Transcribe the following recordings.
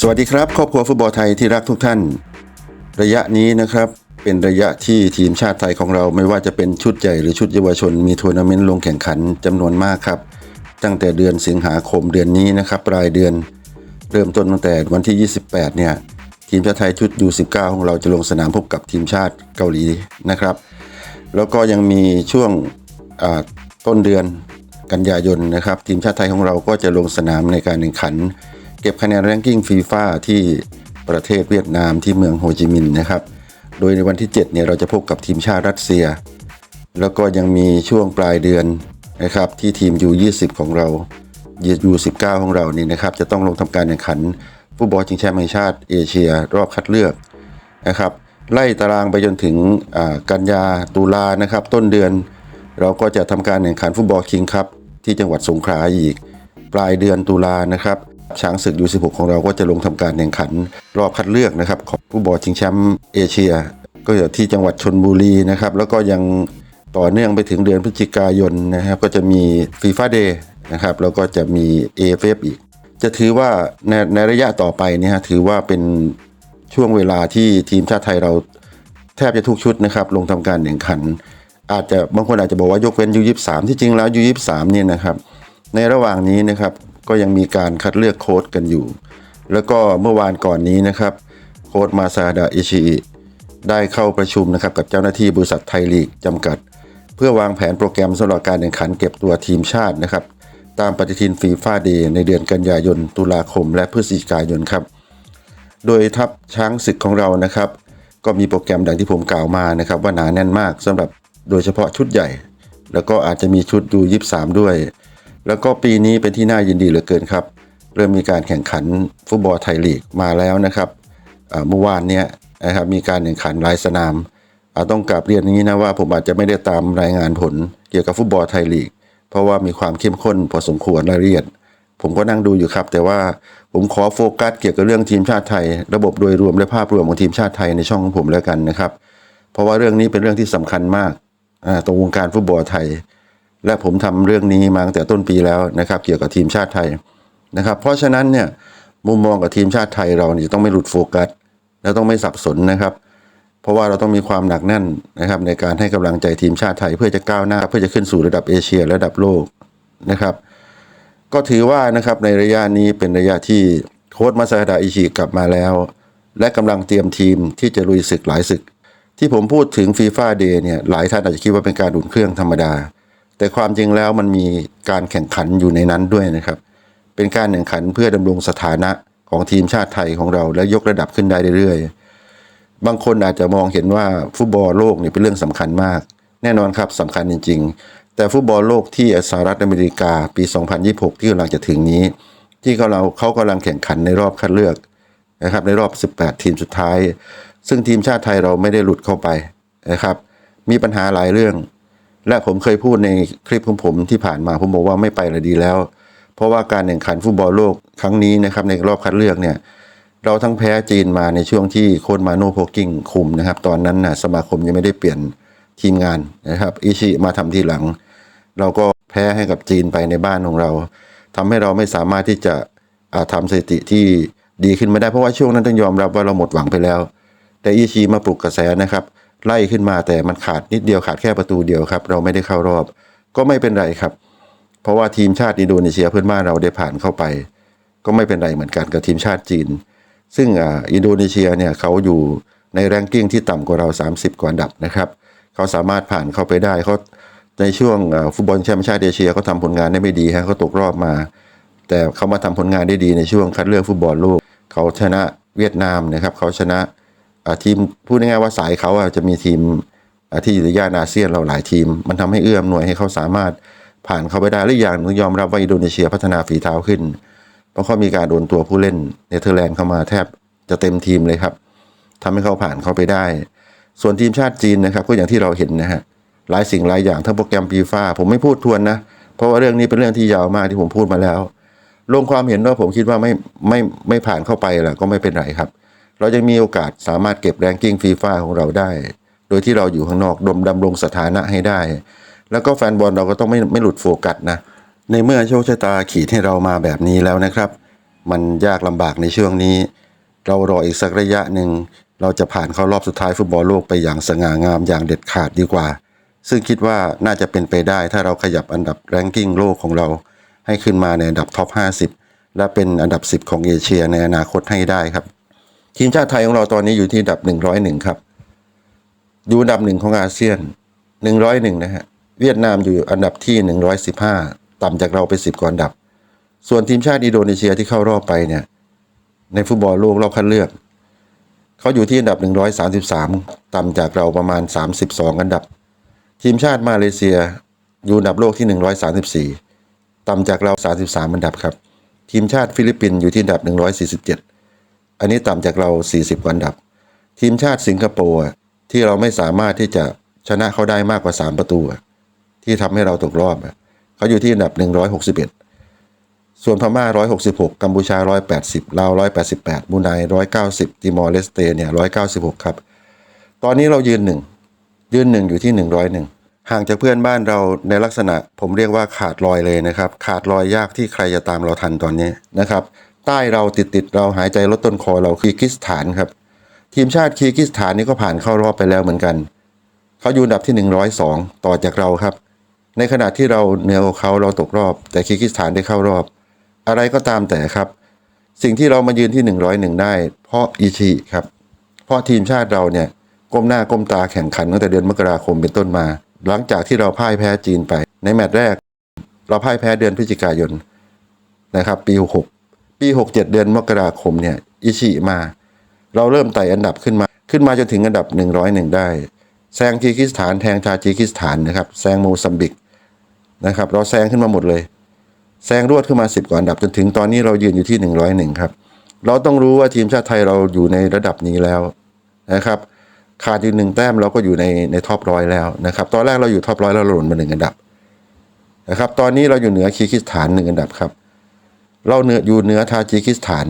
สวัสดีครับครอบครัวฟุตบอลไทยที่รักทุกท่าน ระยะนี้นะครับเป็นระยะที่ทีมชาติไทยของเราไม่ว่าจะเป็นชุดใหญ่หรือชุดเยาวชน มีทัวร์นาเมนต์ลงแข่งขันจำนวนมากครับ ตั้งแต่เดือนสิงหาคมเดือนนี้นะครับปลายเดือน เริ่มต้นตั้งแต่วันที่ 28 เนี่ยทีมชาติไทยชุด U19 ของเราจะลงสนามพบกับทีมชาติเกาหลีนะครับ แล้วก็ยังมีช่วงต้นเดือนกันยายนนะครับ ทีมชาติไทยของเราก็จะลงสนามในการแข่งขัน เก็บคะแนนแรงกิ้งฟีฟ่าที่ประเทศเวียดนามที่เมืองโฮจิมินห์นะครับ โดยในวันที่ 7 เนี่ยเราจะพบกับทีมชาติรัสเซีย แล้วก็ยังมีช่วงปลายเดือนนะครับที่ทีม U20 ของเรา U19 ของเรานี่นะครับ จะต้องลงทำการแข่งขันฟุตบอลชิงแชมป์แห่งชาติเอเชีย รอบคัดเลือกนะครับ ไล่ตารางไปจนถึงกันยาตุลานะครับ ต้นเดือน เราก็จะทำการแข่งขันฟุตบอลคิงคัพที่จังหวัดสงขลาอีก ปลายเดือนตุลานะครับ ช้างศึก U16 ของเราก็จะลงทำการแข่งขันรอบคัดเลือกนะครับ ของฟุตบอลชิงแชมป์เอเชีย ก็อยู่ที่จังหวัดชนบุรีนะครับ แล้วก็ยังต่อเนื่องไปถึงเดือนพฤศจิกายนนะครับ ก็จะมีฟีฟ่าเดย์นะครับ แล้วก็จะมี AFF อีก จะถือว่าในในระยะต่อไปเนี่ยฮะถือว่าเป็นช่วงเวลาที่ทีมชาติไทยเราแทบจะทุกชุดนะครับ ลงทำการแข่งขัน อาจจะบางคนอาจจะบอกว่ายกเว้น U23 ที่จริงแล้ว U23 เนี่ยนะครับ ในระหว่างนี้นะครับ ก็ยังมีการคัดเลือกโค้ดกันอยู่ แล้วก็เมื่อวานก่อนนี้นะครับ โค้ดมาซาดาอิชิได้เข้าประชุมนะครับกับเจ้าหน้าที่บริษัทไทยลีกจำกัด เพื่อวางแผนโปรแกรมสำหรับการแข่งขันเก็บตัวทีมชาตินะครับ ตามปฏิทินฟีฟ่าเดย์ในเดือนกันยายน ตุลาคม และพฤศจิกายนครับ โดยทัพช้างศึกของเรานะครับ ก็มีโปรแกรมดังที่ผมกล่าวมานะครับ ว่าหนาแน่นมากสำหรับโดยเฉพาะชุดใหญ่ แล้วก็อาจจะมีชุดยูยี่สามด้วย แล้วก็ปีนี้เป็นที่น่ายินดีเหลือเกินครับ เริ่มมีการแข่งขันฟุตบอลไทยลีกมาแล้วนะครับเมื่อวานเนี้ยนะครับมีการแข่งขันหลายสนามอ่าต้องกลับเรียนอย่างนี้นะว่าผมอาจจะไม่ได้ตามรายงานผลเกี่ยวกับฟุตบอลไทยลีก เพราะว่ามีความเข้มข้นพอสมควรรายละเอียด ผมก็นั่งดูอยู่ครับ แต่ว่าผมขอโฟกัสเกี่ยวกับเรื่องทีมชาติไทย ระบบโดยรวมและภาพรวมของทีมชาติไทยในช่องของผมแล้วกันนะครับ เพราะว่าเรื่องนี้เป็นเรื่องที่สำคัญมากตรงวงการฟุตบอลไทย และผมทำเรื่องนี้มาตั้งแต่ต้นปีแล้วนะครับ เกี่ยวกับทีมชาติไทยนะครับ เพราะฉะนั้นเนี่ยมุมมองกับทีมชาติไทยเราเนี่ยจะต้องไม่หลุดโฟกัสและต้องไม่สับสนนะครับ เพราะว่าเราต้องมีความหนักแน่นนะครับ ในการให้กำลังใจทีมชาติไทยเพื่อจะก้าวหน้า เพื่อจะขึ้นสู่ระดับเอเชียระดับโลกนะครับ ก็ถือว่านะครับในระยะนี้เป็นระยะที่โค้ชมาซาดาอิชิกลับมาแล้ว และกำลังเตรียมทีมที่จะลุยศึกหลายศึก ที่ผมพูดถึงฟีฟ่าเดย์เนี่ยหลายท่านอาจจะคิดว่าเป็นการอุ่นเครื่องธรรมดา แต่ความจริงแล้วมันมีการแข่งขันอยู่ในนั้นด้วยนะครับ เป็นการแข่งขันเพื่อดำรงสถานะของทีมชาติไทยของเราและยกระดับขึ้นได้เรื่อยๆ บางคนอาจจะมองเห็นว่าฟุตบอลโลกนี่เป็นเรื่องสำคัญมาก แน่นอนครับสำคัญจริง ๆ แต่ฟุตบอลโลกที่สหรัฐอเมริกาปี 2026 ที่กำลังจะถึงนี้ ที่เขาเราเขากำลังแข่งขันในรอบคัดเลือกนะครับในรอบ 18 ทีมสุดท้าย ซึ่งทีมชาติไทยเราไม่ได้หลุดเข้าไปนะครับมีปัญหาหลายเรื่อง และผมเคยพูดในคลิปของผมที่ผ่านมาผมบอกว่าไม่ไปละดีแล้ว เพราะว่าการแข่งขันฟุตบอลโลกครั้งนี้นะครับในรอบคัดเลือกเนี่ยเราทั้งแพ้จีนมาในช่วงที่โค้ชมาโนโพกิ้งคุมนะครับ ตอนนั้นนะสมาคมยังไม่ได้เปลี่ยนทีมงานนะครับ อิชิมาทำทีหลัง เราก็แพ้ให้กับจีนไปในบ้านของเราทำให้เราไม่สามารถที่จะอ่าทำสถิติที่ดีขึ้นไม่ได้เพราะว่าช่วงนั้นต้องยอมรับว่าเราหมดหวังไปแล้ว แต่อิชิมาปลุกกระแสนะครับ ไล่ขึ้นมาแต่มันขาดนิดเดียวขาดแค่ประตูเดียวครับ เราไม่ได้เข้ารอบ ก็ไม่เป็นไรครับ เพราะว่าทีมชาติอินโดนีเซียเพื่อนบ้านเราได้ผ่านเข้าไป ก็ไม่เป็นไรเหมือนกันกับทีมชาติจีน ซึ่งอ่าอินโดนีเซียเนี่ยเขาอยู่ในแรงกิ้งที่ต่ำกว่าเรา 30 กว่าอันดับนะครับเขาสามารถผ่านเข้าไปได้เขาในช่วงฟุตบอลแชมป์ชาติเอเชียเขาทำผลงานได้ไม่ดีฮะเขาตกรอบมา แต่เขามาทำผลงานได้ดีในช่วงคัดเลือกฟุตบอลโลกเขาชนะเวียดนามนะครับเขาชนะ ทีมพูดง่ายๆว่าสายเขาจะมีทีมที่อยู่ในย่านอาเซียนเราหลายทีม มันทำให้เอื้อมหน่วยให้เขาสามารถผ่านเข้าไปได้และอีกอย่างหนึงยอมรับว่าอินโดนีเซียพัฒนาฝีเท้าขึ้น เพราะเขามีการโดนตัวผู้เล่นเนเธอร์แลนด์เข้ามาแทบจะเต็มทีมเลยครับทำให้เขาผ่านเข้าไปได้ ส่วนทีมชาติจีนนะครับก็อย่างที่เราเห็นนะฮะหลายสิ่งหลายอย่างทั้งโปรแกรมฟีฟ่าผมไม่พูดทวนนะเพราะว่าเรื่องนี้เป็นเรื่องที่ยาวมากที่ผมพูดมาแล้ว ลงความเห็นว่าผมคิดว่าไม่ไม่ไม่ผ่านเข้าไปแหละก็ไม่เป็นไรครับ เรายังมีโอกาสสามารถเก็บแรงกิ้งฟีฟ่าของเราได้ โดยที่เราอยู่ข้างนอกดมดำรงสถานะให้ได้ แล้วก็แฟนบอลเราก็ต้องไม่ไม่หลุดโฟกัสนะ ในเมื่อโชคชะตาขีดให้เรามาแบบนี้แล้วนะครับ มันยากลำบากในช่วงนี้ เรารออีกสักระยะหนึ่ง เราจะผ่านเข้ารอบสุดท้ายฟุตบอลโลกไปอย่างสง่างามอย่างเด็ดขาดดีกว่า ซึ่งคิดว่าน่าจะเป็นไปได้ถ้าเราขยับอันดับแรงกิ้งโลกของเรา ให้ขึ้นมาในอันดับท็อป 50 และเป็นอันดับ 10 ของเอเชียในอนาคตให้ได้ครับ ทีมชาติไทยของเราตอนนี้อยู่ที่อันดับ101ครับ อยู่ดับหนึ่งของอาเซียน101นะฮะ เวียดนามอยู่อันดับที่115ต่ำจากเราไป10กว่าอันดับ ส่วนทีมชาติอินโดนีเซียที่เข้ารอบไปเนี่ย ในฟุตบอลโลกรอบคัดเลือก เขาอยู่ที่อันดับ133ต่ำจากเราประมาณ32อันดับ ทีมชาติมาเลเซียอยู่อันดับโลกที่134ต่ำจากเรา33อันดับครับ ทีมชาติฟิลิปปินส์อยู่ที่อันดับ147อั อันนี้ต่ำจากเรา 40กว่าอันดับ ทีมชาติสิงคโปร์ที่เราไม่สามารถที่จะชนะเขาได้มากกว่า 3 ประตู ที่ทำให้เราตกรอบเขาอยู่ที่อันดับ 161 ส่วนพม่า 166 กัมพูชา 180 ลาว 188 บูไน 190 ติมอร์เลสเตเนี่ย196 ครับ ตอนนี้เรายืนหนึ่งยืนหนึ่งอยู่ที่ 101 ห่างจากเพื่อนบ้านเราในลักษณะ ผมเรียกว่าขาดลอยเลยนะครับ ขาดลอยยากที่ใครจะตามเราทันตอนนี้นะครับ ใต้เราติดติดเราหายใจลดต้นคอเราคีร์กิสถานครับ ทีมชาติคีร์กิสถานนี่ก็ผ่านเข้ารอบไปแล้วเหมือนกัน เขาอยู่อันดับที่ 102 ต่อจากเราครับ ในขณะที่เราเหนือกว่าเขาเราตกรอบ แต่คีร์กิสถานได้เข้ารอบ อะไรก็ตามแต่ครับ สิ่งที่เรามายืนที่ 101 ได้ เพราะอิชิครับ เพราะทีมชาติเราเนี่ยก้มหน้าก้มตาแข่งขันตั้งแต่เดือนมกราคมเป็นต้นมา หลังจากที่เราพ่ายแพ้จีนไป ในแมตช์แรก เราพ่ายแพ้เดือนพฤศจิกายนนะครับ ปี 66 ปี 67 เดือนมกราคมเนี่ยอิชิมา เราเริ่มไต่อันดับขึ้นมา ขึ้นมาจนถึงอันดับ 101 ได้ แซงคีร์กิสถานแทงทาจิกิสถานนะครับแซงโมซัมบิกนะครับเราแซงขึ้นมาหมดเลย แซงรวดขึ้นมา 10 กว่าอันดับจนถึงตอนนี้เรายืนอยู่ที่ 101 ครับ เราต้องรู้ว่าทีมชาติไทยเราอยู่ในระดับนี้แล้วนะครับขาดอีกหนึ่งแต้มเราก็อยู่ในในท็อปร้อยแล้วนะครับตอนแรกเราอยู่ท็อปร้อยแล้วเราหล่นมาหนึ่งอันดับนะครับตอนนี้เราอยู่เหนือคีร์กิสถานหนึ่งอันดับครับ เราเหนืออยู่เหนือทาจิกิสถาน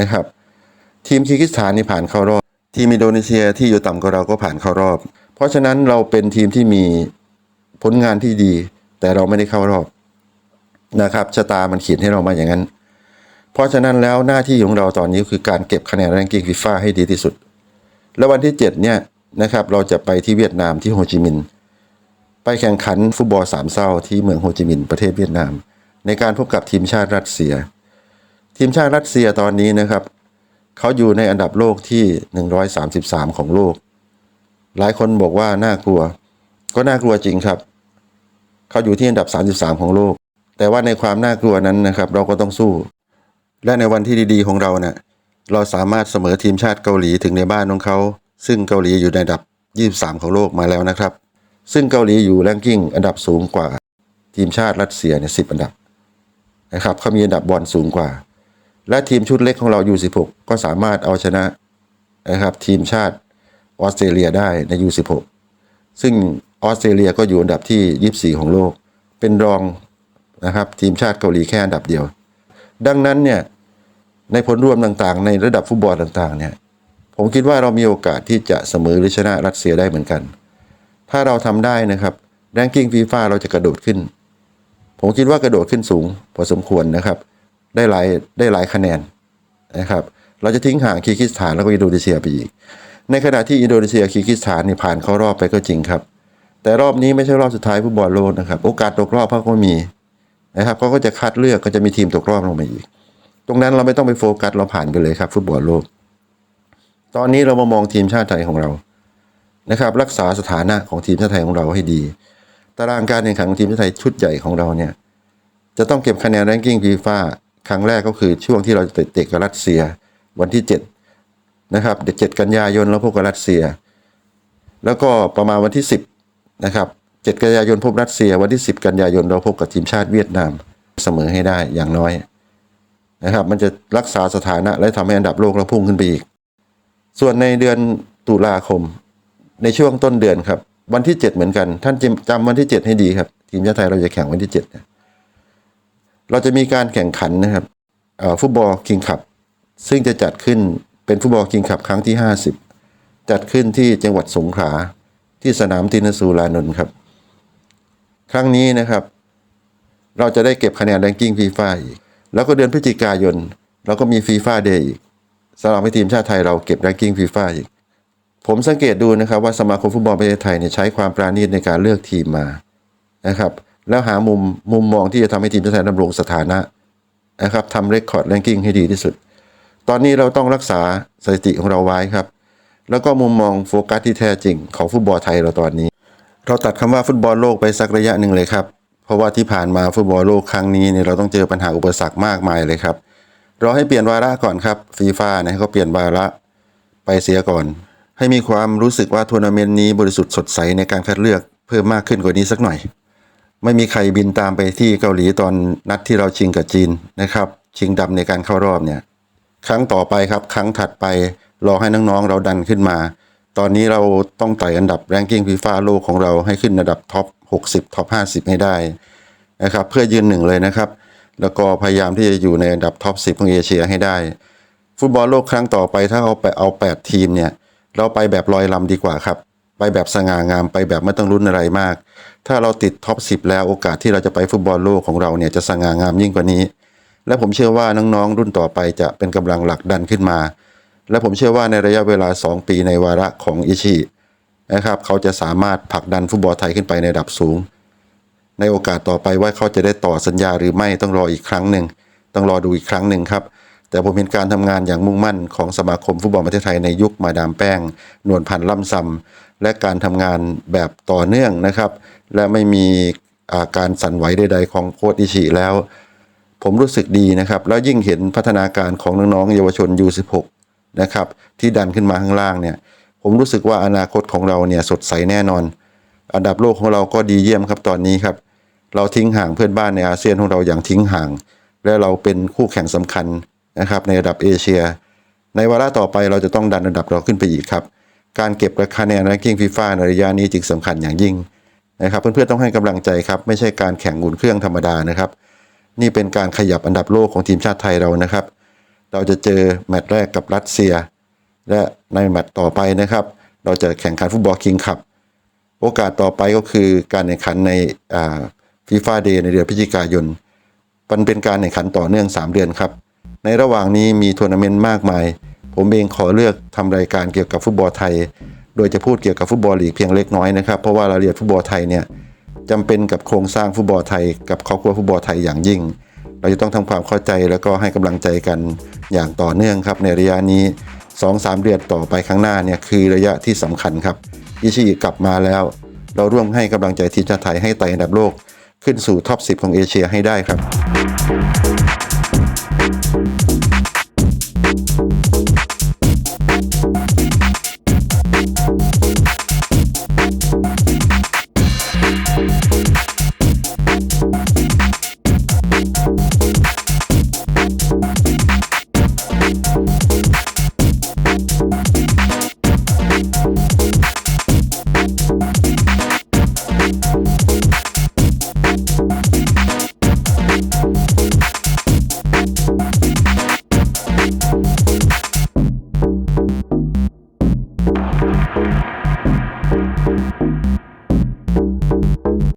นะครับ ทีมคีกิสถานนี่ผ่านเข้ารอบ ทีมอินโดนีเซียที่อยู่ต่ำกว่าเราก็ผ่านเข้ารอบ เพราะฉะนั้นเราเป็นทีมที่มีผลงานที่ดี แต่เราไม่ได้เข้ารอบนะครับชะตามันเขียนให้เรามาอย่างนั้น เพราะฉะนั้นแล้วหน้าที่ของเราตอนนี้คือการเก็บคะแนนแรงกิ้งฟีฟ่าให้ดีที่สุด แล้ววันที่ 7 เนี่ยนะครับเราจะไปที่เวียดนามที่โฮจิมินห์ไปแข่งขันฟุตบอลสามเศร้าที่เมืองโฮจิมินห์ประเทศเวียดนาม ในการพบกับทีมชาติรัสเซีย ทีมชาติรัสเซียตอนนี้นะครับ เขาอยู่ในอันดับโลกที่ 133 ของโลก หลายคนบอกว่าน่ากลัว ก็น่ากลัวจริงครับ เขาอยู่ที่อันดับ 33 ของโลก แต่ว่าในความน่ากลัวนั้นนะครับ เราก็ต้องสู้ และในวันที่ดีๆของเราเนะ่ะเราสามารถเสมอทีมชาติเกาหลีถึงในบ้านของเขา ซึ่งเกาหลีอยู่ในอันดับ 23 ของโลกมาแล้วนะครับ ซึ่งเกาหลีอยู่แรงกิ้งอันดับสูงกว่าทีมชาติรัสเซียเนี่ย10 อันดับ นะครับเขามีอันดับบอลสูงกว่า และทีมชุดเล็กของเราอยู่16 ก็สามารถเอาชนะนะครับทีมชาติออสเตรเลียได้ใน U16 ซึ่งออสเตรเลียก็อยู่อันดับที่ 24 ของโลก เป็นรองนะครับทีมชาติเกาหลีแค่อันดับเดียว ดังนั้นเนี่ยในผลรวมต่างๆ ในระดับฟุตบอลต่างๆเนี่ยผมคิดว่าเรามีโอกาสที่จะเสมอหรือชนะรัสเซียได้เหมือนกัน ถ้าเราทำได้นะครับแรงกิ้งฟีฟ่าเราจะกระโดดขึ้น ผมคิดว่ากระโดดขึ้นสูงพอสมควรนะครับ ได้หลายได้หลายคะแนนนะครับ เราจะทิ้งห่างคีร์กิสถานแล้วก็อินโดนีเซียไปอีก ในขณะที่อินโดนีเซียคีร์กิสถานนี่ผ่านเข้ารอบไปก็จริงครับ แต่รอบนี้ไม่ใช่รอบสุดท้ายฟุตบอลโลกนะครับ โอกาสตกรอบเขาก็มีนะครับเขาก็จะคัดเลือกก็จะมีทีมตกรอบลงมาอีก ตรงนั้นเราไม่ต้องไปโฟกัสเราผ่านไปเลยครับ ฟุตบอลโลก ตอนนี้เรามามองทีมชาติไทยของเรานะครับ รักษาสถานะของทีมชาติไทยของเราให้ดี ตารางการแข่งขันของทีมชาติไทยชุดใหญ่ของเราเนี่ย จะต้องเก็บคะแนนแรงกิ้งฟีฟ่าครั้งแรกก็คือช่วงที่เราจะเตะกับรัสเซียวันที่ 7 นะครับเจ็ดกันยายนเราพบกับรัสเซีย แล้วก็ประมาณวันที่ 10 นะครับ 7 กันยายนพบรัสเซีย วันที่ 10 กันยายนเราพบกับทีมชาติเวียดนามเสมอให้ได้อย่างน้อยนะครับ มันจะรักษาสถานะและทำให้อันดับโลกเราพุ่งขึ้นไปอีก ส่วนในเดือนตุลาคม ในช่วงต้นเดือนครับ วันที่7เหมือนกัน ท่านจำจำวันที่7ให้ดีครับ ทีมชาติไทยเราจะแข่งวันที่7เนี่ยเราจะมีการแข่งขันนะครับฟุตบอลคิงคัพซึ่งจะจัดขึ้นเป็นฟุตบอลคิงคัพครั้งที่ 50 จัดขึ้นที่จังหวัดสงขลาที่สนามตินสูลานนท์ครับ ครั้งนี้นะครับ เราจะได้เก็บคะแนนแรงกิ้งฟีฟ่าอีก แล้วก็เดือนพฤศจิกายนแล้วก็มีฟีฟ่าเดย์อีกสำหรับทีมชาติไทยเราเก็บแรงกิ้งฟีฟ่าอีก ผมสังเกตดูนะครับว่าสมาคมฟุตบอลประเทศไทยเนี่ยใช้ความปราณีตในการเลือกทีมมานะครับ แล้วหามุมมุมมองที่จะทำให้ทีมชาติไทยดำรงสถานะนะครับทำเรคคอร์ดแรงกิ้งให้ดีที่สุด ตอนนี้เราต้องรักษาสถิติของเราไว้ครับ แล้วก็มุมมองโฟกัสที่แท้จริงของฟุตบอลไทยเราตอนนี้ เราตัดคำว่าฟุตบอลโลกไปสักระยะหนึ่งเลยครับ เพราะว่าที่ผ่านมาฟุตบอลโลกครั้งนี้เนี่ยเราต้องเจอปัญหาอุปสรรคมากมายเลยครับรอให้เปลี่ยนวาระก่อนครับฟีฟ่าเนี่ยเขาเปลี่ยนวาระไปเสียก่อน ให้มีความรู้สึกว่าทัวร์นาเมนต์นี้บริสุทธิ์สดใสในการคัดเลือกเพิ่มมากขึ้นกว่านี้สักหน่อย ไม่มีใครบินตามไปที่เกาหลีตอนนัดที่เราชิงกับจีนนะครับ ชิงดำในการเข้ารอบเนี่ย ครั้งต่อไปครับ ครั้งถัดไปรอให้น้องๆเราดันขึ้นมา ตอนนี้เราต้องไต่อันดับแรงกิ้งฟีฟ่าโลกของเราให้ขึ้นระดับท็อป 60 ท็อป 50 ให้ได้นะครับ เพื่อยืนหนึ่งเลยนะครับ แล้วก็พยายามที่จะอยู่ในอันดับท็อป 10 ของเอเชียให้ได้ ฟุตบอลโลกครั้งต่อไปถ้าเอาไปเอา 8 ทีมเนี่ย เราไปแบบลอยลำดีกว่าครับ ไปแบบสง่างามไปแบบไม่ต้องลุ้นอะไรมาก ถ้าเราติดท็อป 10 แล้วโอกาสที่เราจะไปฟุตบอลโลกของเราเนี่ยจะสง่างามยิ่งกว่านี้ และผมเชื่อว่าน้องๆรุ่นต่อไปจะเป็นกำลังหลักดันขึ้นมา และผมเชื่อว่าในระยะเวลา 2 ปีในวาระของอิชินะครับเขาจะสามารถผลักดันฟุตบอลไทยขึ้นไปในระดับสูง ในโอกาสต่อไปว่าเขาจะได้ต่อสัญญาหรือไม่ต้องรออีกครั้งหนึ่งต้องรอดูอีกครั้งหนึ่งครับ แต่ผมเห็นการทำงานอย่างมุ่งมั่นของสมาคมฟุตบอลประเทศไทยในยุคมาดามแป้ง นวลพันธ์ล่ำซำและการทำงานแบบต่อเนื่องนะครับ และไม่มีอาการสั่นไหวใด ๆ ของโค้ชอิชิแล้ว ผมรู้สึกดีนะครับ แล้วยิ่งเห็นพัฒนาการของน้องๆเยาวชน U16 นะครับที่ดันขึ้นมาข้างล่างเนี่ย ผมรู้สึกว่าอนาคตของเราเนี่ยสดใสแน่นอน อันดับโลกของเราก็ดีเยี่ยมครับตอนนี้ครับ เราทิ้งห่างเพื่อนบ้านในอาเซียนของเราอย่างทิ้งห่าง และเราเป็นคู่แข่งสำคัญ นะครับในระดับเอเชีย ในวาระต่อไปเราจะต้องดันระดับเราขึ้นไปอีกครับ การเก็บราคะแนน ranking FIFA ในระยะนี้จึงสำคัญอย่างยิ่งนะครับเพื่อนๆต้องให้กำลังใจครับ ไม่ใช่การแข่งอุ่นเครื่องธรรมดานะครับ นี่เป็นการขยับอันดับโลกของทีมชาติไทยเรานะครับ เราจะเจอแมตช์แรกกับรัสเซีย และในแมตช์ต่อไปนะครับ เราจะแข่งขันฟุตบอลคิงคัพโอกาสต่อไปก็คือการแข่งขันในฟีฟ่าเดย์ในเดือนพฤศจิกายนมันเป็นการแข่งขันต่อเนื่อง 3 เดือนครับ ในระหว่างนี้มีทัวร์นาเมนต์มากมาย ผมเองขอเลือกทำรายการเกี่ยวกับฟุตบอลไทย โดยจะพูดเกี่ยวกับฟุตบอลลีกเพียงเล็กน้อยนะครับ เพราะว่ารายละเอียดฟุตบอลไทยเนี่ยจำเป็นกับโครงสร้างฟุตบอลไทย กับครอบครัวฟุตบอลไทยอย่างยิ่ง เราจะต้องทำความเข้าใจแล้วก็ให้กำลังใจกันอย่างต่อเนื่องครับ ในระยะนี้ 2-3 เดือนต่อไปข้างหน้าเนี่ยคือระยะที่สำคัญครับอิชิกลับมาแล้ว เราร่วมให้กำลังใจทีมชาติไทยให้ไต่อันดับโลก ขึ้นสู่ท็อป 10 ของเอเชียให้ได้ครับ